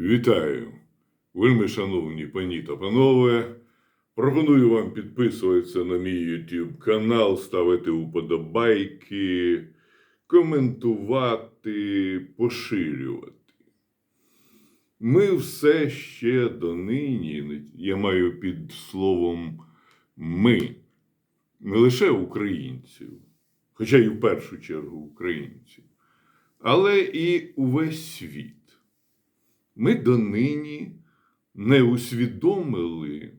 Вітаю, вельми шановні пані та панове. Пропоную вам підписуватися на мій YouTube канал, ставити уподобайки, коментувати, поширювати. Ми все ще донині, я маю під словом ми, не лише українців, хоча й в першу чергу українців, але і увесь світ. Ми донині не усвідомили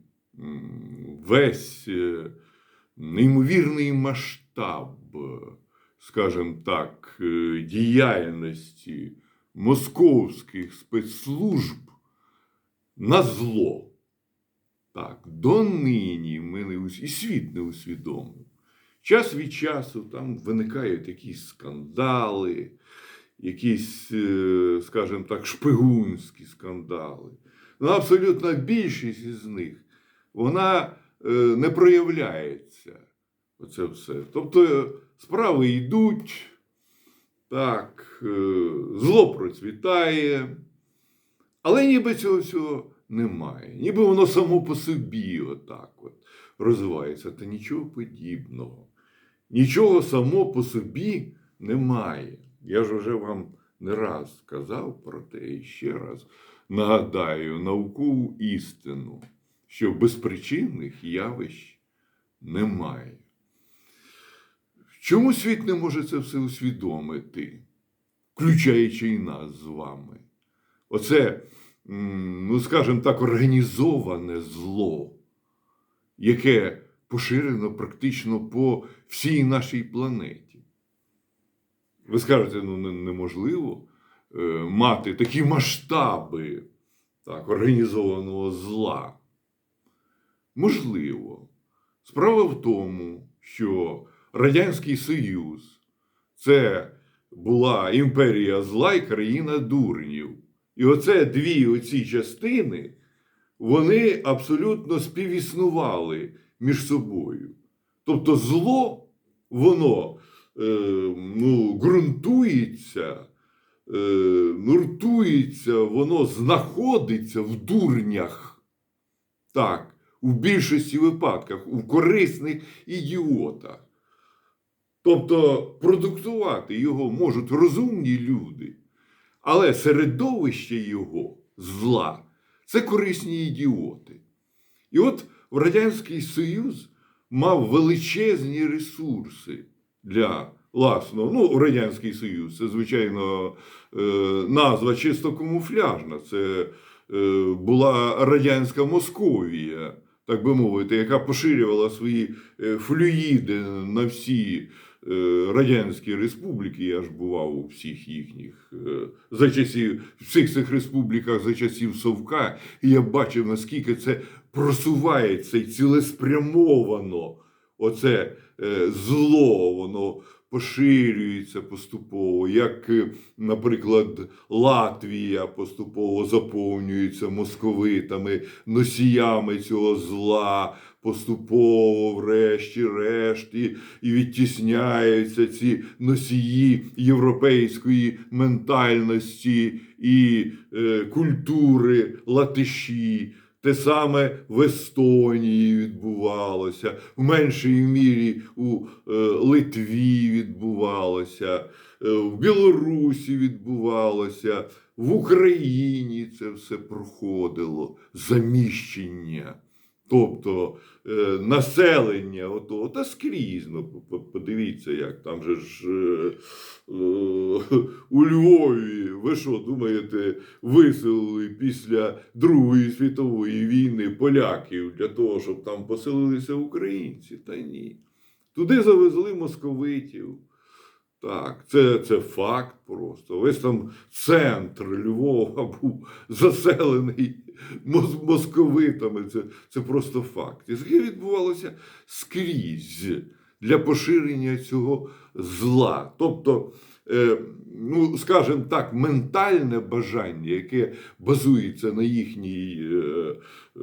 весь е, неймовірний масштаб, скажімо так, е, діяльності московських спецслужб на зло. Так, донині ми не ус- і світ не усвідомив. Час від часу там виникають якісь скандали, якісь, е, скажімо так, шпигунські скандали. Ну, абсолютна більшість із них вона е, не проявляється. Оце все. Тобто е, справи йдуть, так, зло процвітає, але ніби цього всього немає. Ніби воно само по собі отак от розвивається. Та нічого подібного. Нічого само по собі немає. Я ж вже вам не раз сказав про те і ще раз нагадаю наукову істину, що безпричинних явищ немає. Чому світ не може це все усвідомити, включаючи і нас з вами? Оце, ну скажімо так, організоване зло, яке поширено практично по всій нашій планеті. Ви скажете, ну неможливо е, мати такі масштаби так, організованого зла. Можливо. Справа в тому, що Радянський Союз це була імперія зла і країна дурнів. І оце дві оці частини, вони абсолютно співіснували між собою. Тобто зло, воно ну, ґрунтується, е, нуртується, воно знаходиться в дурнях. Так, у більшості випадках, у корисних ідіотах. Тобто продуктувати його можуть розумні люди, але середовище його зла це корисні ідіоти. І от Радянський Союз мав величезні ресурси для власного. Ну, Радянський Союз це, звичайно, е, назва чисто камуфляжна. Це е, була радянська Московія, так би мовити, яка поширювала свої е, флюїди на всі радянські республіки. Я ж бував у всіх їхніх за часів, всіх цих республіках за часів Совка, і я бачив, наскільки це просувається і цілеспрямовано. Оце зло, воно поширюється поступово, як, е, наприклад, Латвія поступово заповнюється московитами, носіями цього зла, поступово, врешті-решт, і відтісняються ці носії європейської ментальності і е, культури латиші. Те саме в Естонії відбувалося, в меншій мірі у е, Литві відбувалося, е, в Білорусі відбувалося, в Україні це все проходило заміщення. Тобто е, населення, ото, та скрізь, ну, по- по- подивіться, як там же ж е, е, у Львові, ви що думаєте, виселили після Другої світової війни поляків для того, щоб там поселилися українці? Та ні. Туди завезли московитів. Так, це, це факт просто. Весь там центр Львова був заселений московитами. Це, це просто факт. І таке відбувалося скрізь для поширення цього зла. Тобто, е, ну, скажімо так, ментальне бажання, яке базується на їхній, е,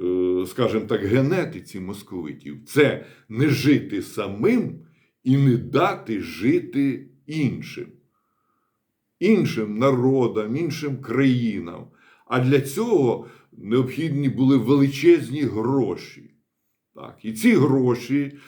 е, скажімо так, генетиці московитів, це не жити самим і не дати жити іншим, іншим народам, іншим країнам. А для цього необхідні були величезні гроші. Так, і ці гроші,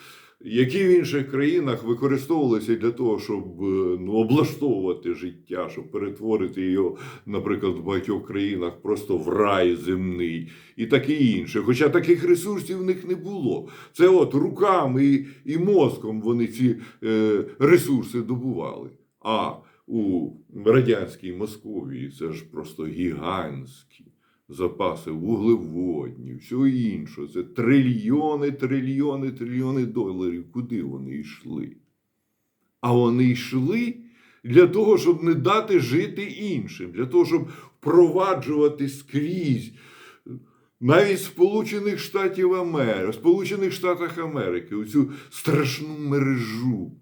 які в інших країнах використовувалися для того, щоб е, ну, облаштовувати життя, щоб перетворити його, наприклад, в багатьох країнах просто в рай земний і таке інше. Хоча таких ресурсів в них не було. Це от руками і, і мозком вони ці е, ресурси добували. А у радянській Московії це ж просто гігантські запаси вуглеводні, всього іншого. Це трильйони, трильйони, трильйони доларів. Куди вони йшли? А вони йшли для того, щоб не дати жити іншим, для того, щоб впроваджувати скрізь. Навіть Сполучених Штатів Америки, Сполучених Штатах Америки, оцю страшну мережу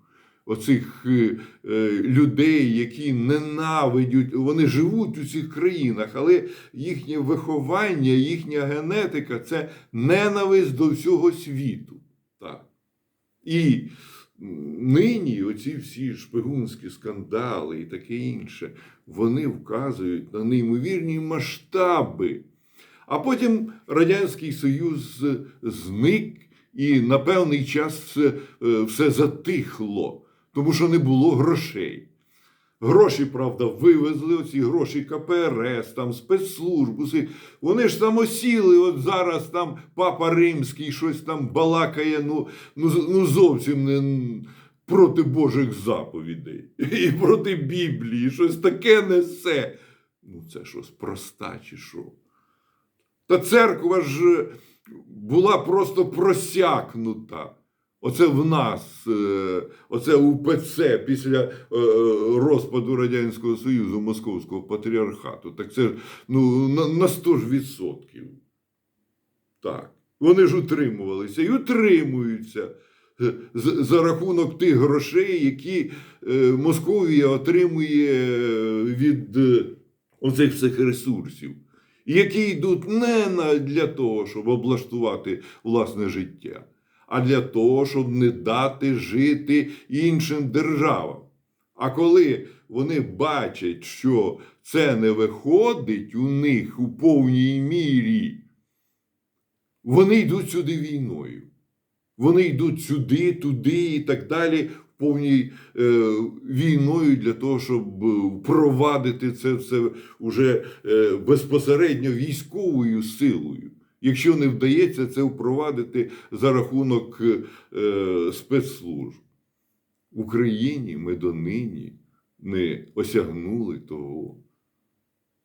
оцих е, е, людей, які ненавидять, вони живуть у цих країнах, але їхнє виховання, їхня генетика це ненависть до всього світу. Так. І нині оці всі шпигунські скандали і таке інше, вони вказують на неймовірні масштаби. А потім Радянський Союз зник, і на певний час е, все затихло, тому що не було грошей. Гроші, правда, вивезли, оці гроші КПРС, там спецслужб, вони ж там осіли, от зараз там папа римський щось там балакає, ну, ну, ну зовсім не проти Божих заповідей і проти Біблії, щось таке несе. Ну це щось проста чи що? Та церква ж була просто просякнута. Оце в нас, е, оце УПЦ після е, розпаду Радянського Союзу, Московського патріархату. Так це ну, на, на 100 ж відсотків. Так. Вони ж утримувалися і утримуються е, за рахунок тих грошей, які е, Московія отримує е, від е, оцих всіх ресурсів, які йдуть не для того, щоб облаштувати власне життя, а для того, щоб не дати жити іншим державам. А коли вони бачать, що це не виходить у них у повній мірі, вони йдуть сюди війною. Вони йдуть сюди, туди і так далі, в повній е, війною для того, щоб е, впровадити це все уже е, безпосередньо військовою силою. Якщо не вдається це впровадити за рахунок е, спецслужб. В Україні ми донині не осягнули того,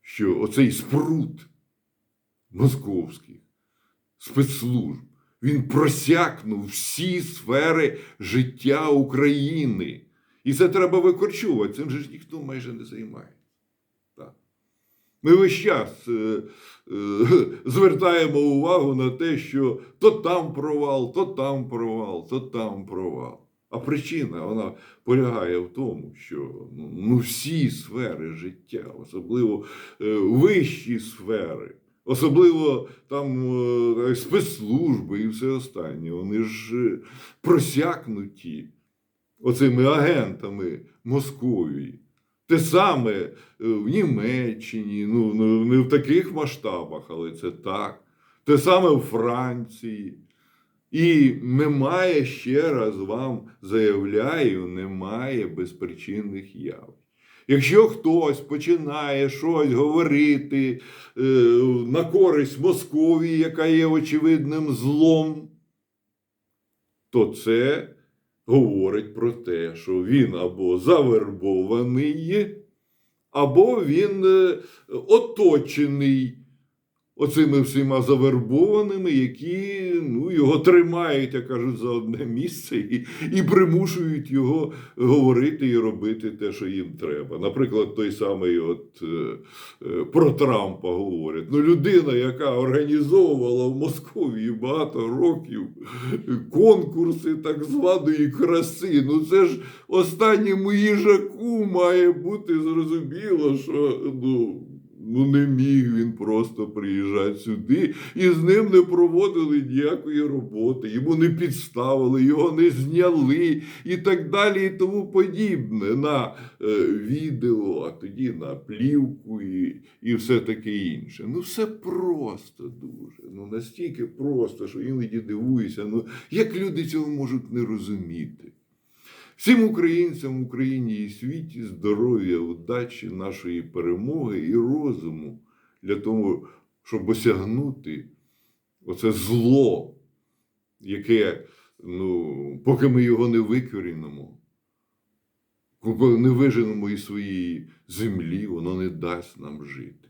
що оцей спрут московських спецслужб він просякнув всі сфери життя України. І це треба викорчувати. Цим же ж ніхто майже не займається. Ми весь час е, е, звертаємо увагу на те, що то там провал, то там провал, то там провал. А причина вона полягає в тому, що ну, ну, всі сфери життя, особливо е, вищі сфери, особливо там е, спецслужби і все останнє, вони ж е, просякнуті оцими агентами Московії. Те саме е, в Німеччині, ну, ну не в таких масштабах, але це так. Те саме в Франції. І немає, ще раз вам заявляю, немає безпричинних явищ. Якщо хтось починає щось говорити е, на користь Московії, яка є очевидним злом, то це говорить про те, що він або завербований, або він е, оточений оцими всіма завербованими, які ну, його тримають, як кажуть, за одне місце і, і примушують його говорити і робити те, що їм треба. Наприклад, той самий от, е, е, про Трампа говорять. Ну, людина, яка організовувала в Московії багато років конкурси так званої краси. Ну це ж останньому їжаку має бути зрозуміло, що ну, Ну, не міг він просто приїжджати сюди, і з ним не проводили ніякої роботи, йому не підставили, його не зняли і так далі, і тому подібне на е, відео, а тоді на плівку і, і все таке інше. Ну, все просто дуже. Ну, настільки просто, що іноді дивуюся, ну, як люди цього можуть не розуміти. Всім українцям в Україні і світі здоров'я, удачі, нашої перемоги і розуму для того, щоб осягнути оце зло, яке, ну, поки ми його не викорінимо, не виженемо із своєї землі, воно не дасть нам жити.